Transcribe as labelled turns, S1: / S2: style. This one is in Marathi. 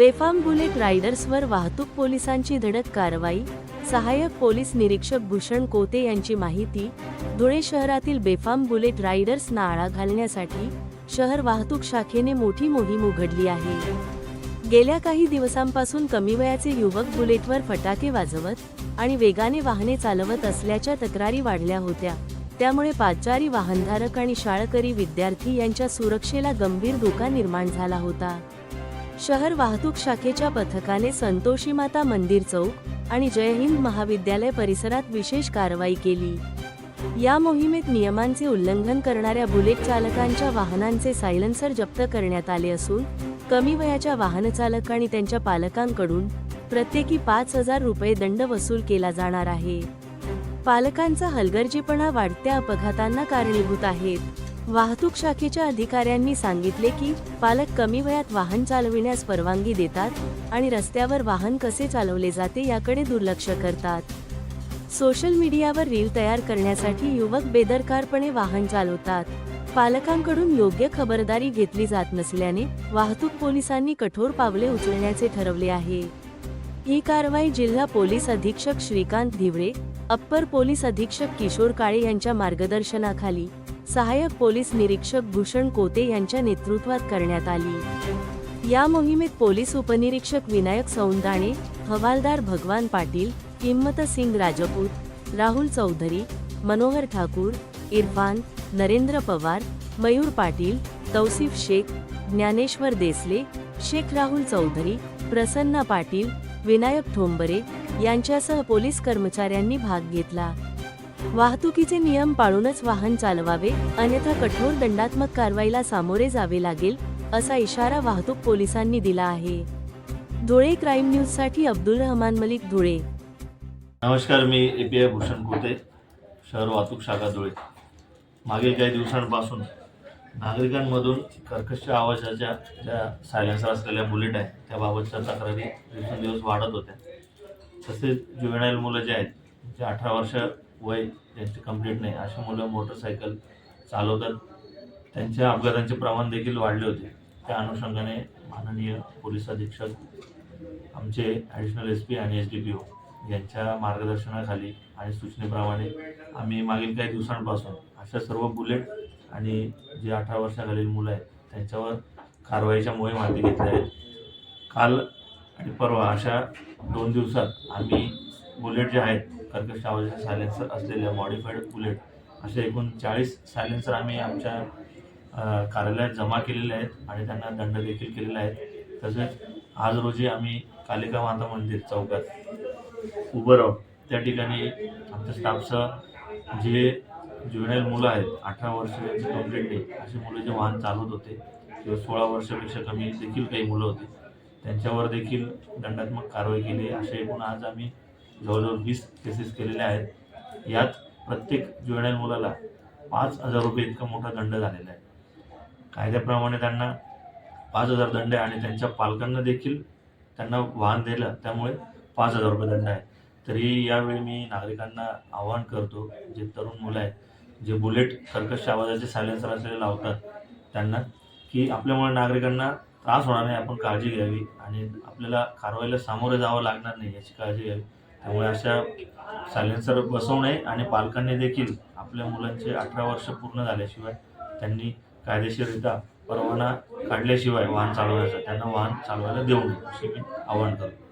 S1: बेफाम बुलेट रायडर्सवर वाहतूक पोलिसांची धडक कारवाई सहाय्यक पोलीस निरीक्षक भूषण कोते यांची माहिती धुळे शहरातील बेफाम बुलेट रायडर्सना आळा घालण्यासाठी शहर वाहतूक शाखेने मोठी मोहीम उघडली आहे. गेल्या काही दिवसांपासून कमी वयाचे युवक बुलेटवर फटाके वाजवत आणि वेगाने वाहने चालवत असल्याच्या तक्रारी वाढल्या होत्या. त्यामुळे पादचारी वाहनधारक आणि शाळकरी विद्यार्थी यांच्या सुरक्षेला गंभीर धोका निर्माण झाला होता. शहर वाहतूक शाखेच्या पथकाने संतोषी माता मंदिर चौक आणि जय हिंद महाविद्यालय परिसरात विशेष कारवाई केली. या मोहिमेत नियमांचे उल्लंघन करणाऱ्या बुलेट चालकांच्या वाहनांचे सायलेन्सर जप्त करण्यात आले असून कमी वयाच्या वाहनचालक आणि त्यांच्या पालकांकडून प्रत्येकी पाच हजार रुपये दंड वसूल केला जाणार आहे. पालकांचा हलगर्जीपणा वाढत्या अपघातांना कारणीभूत आहेत. वाहतूक शाखेच्या अधिकाऱ्यांनी सांगितले की पालक कमी वयात वाहन चालविण्यास परवानगी देतात आणि रस्त्यावर वाहन कसे चालवले जाते याकडे दुर्लक्ष करतात. सोशल मीडियावर रील तयार करण्यासाठी युवक बेदरकारपणे वाहन चालवतात. पालकांकडून योग्य खबरदारी घेतली जात नसल्याने वाहतूक पोलिसांनी कठोर पावले उचलण्याचे ठरवले आहे. ही कारवाई जिल्हा पोलीस अधीक्षक श्रीकांत धिवरे अप्पर पोलीस अधीक्षक किशोर काळे यांच्या मार्गदर्शनाखाली सहाय्यक पोलीस निरीक्षक भूषण कोते यांच्या नेतृत्वात करण्यात आली. या मोहिमेत पोलीस उपनिरीक्षक विनायक सौंदाणे हवालदार भगवान पाटील हिम्मत सिंग राजपूत राहुल चौधरी मनोहर ठाकूर इरफान नरेंद्र पवार मयूर पाटील तौसिफ शेख ज्ञानेश्वर देसले शेख राहुल चौधरी प्रसन्न पाटील विनायक ठोंबरे यांच्यासह पोलीस कर्मचाऱ्यांनी भाग घेतला. वाहतुकीचे नियम पाळूनच वाहन चालवावे अन्यथा कठोर दंडात्मक कारवाईला सामोरे जावे लागेल असा इशारा वाहतूक पोलिसांनी दिला आहे. धुळे क्राईम न्यूजसाठी अब्दुल रहमान मलिक धुळे.
S2: नमस्कार मी A P I Bhushan Kote शहर वाहतूक शाखा धुळे. मागील काही दिवसांपासून नागरिकांमधून कर्कश आवाजाच्या ज्या सायलेन्सर असलेल्या बुलेट आहे त्याबाबतच्या तक्रारी दिवसेंदिवस वाढत होत्या. तसेच जुवेनाईल मुलं जे आहेत जे अठरा वर्ष वय ज्यांची कंप्लीट नाही. अशी मुलं मोटरसायकल चालवतात. त्यांच्या अपघातांचे प्रमाण देखील वाढले होते. त्या अनुषंगाने माननीय पोलीस अधीक्षक आमचे ॲडिशनल एस पी आणि एस डी पी ओ यांच्या मार्गदर्शनाखाली आणि सूचनेप्रमाणे आम्ही मागील काही दिवसांपासून अशा सर्व बुलेट आणि जे अठरा वर्षाखालील मुलं आहेत त्यांच्यावर कारवाईच्या मोहीम हाती घेतल्या आहेत. काल आणि परवा अशा दोन दिवसात आम्ही बुलेट जे आहेत कर्कश आवाजाचे सायलेन्सर असलेल्या मॉडिफाईड बुलेट असे एकूण चाळीस सायलेन्सर आम्ही आमच्या कार्यालयात जमा केलेले आहेत आणि त्यांना दंड देखील केलेला आहे. तसेच आज रोजी आम्ही कालिका माता मंदिर चौकात उभं राहून त्या ठिकाणी आमच्या स्टाफसह जे ज्युनियर मुलं आहेत अठरा वर्ष कंप्लीट नाही अशी मुलं जे वाहन चालवत होते किंवा सोळा वर्षापेक्षा कमी देखील काही मुलं होती त्यांच्यावर देखील दंडात्मक कारवाई केली असे एकूण आज आम्ही जवळजवळ वीस केसेस केलेल्या आहेत. यात प्रत्येक ज्युनियर मुलाला पाच हजार रुपये इतका मोठा दंड झालेला आहे. कायद्याप्रमाणे त्यांना पाच हजार दंड आहे आणि त्यांच्या पालकांना देखील त्यांना वाहन दिलं त्यामुळे पाच हजार रुपये दंड आहे. तरी यावेळी मी नागरिकांना आवाहन करतो जे तरुण मुलं आहेत जे बुलेट कर्कश आवाजाचे सायलेन्सर असलेले लावतात त्यांना की आपल्यामुळे नागरिकांना त्रास होणार नाही आपण काळजी घ्यावी आणि आपल्याला कारवाईला सामोरे जावं लागणार नाही याची काळजी घ्यावी. त्यामुळे अशा सायलेन्सर बसवू नये आणि पालकांनी देखील आपल्या मुलांचे अठरा वर्ष पूर्ण झाल्याशिवाय त्यांनी कायदेशीररित्या परवाना काढल्याशिवाय वाहन चालवण्याचा त्यांना वाहन चालवायला देऊ नये असे मी आवाहन करतो.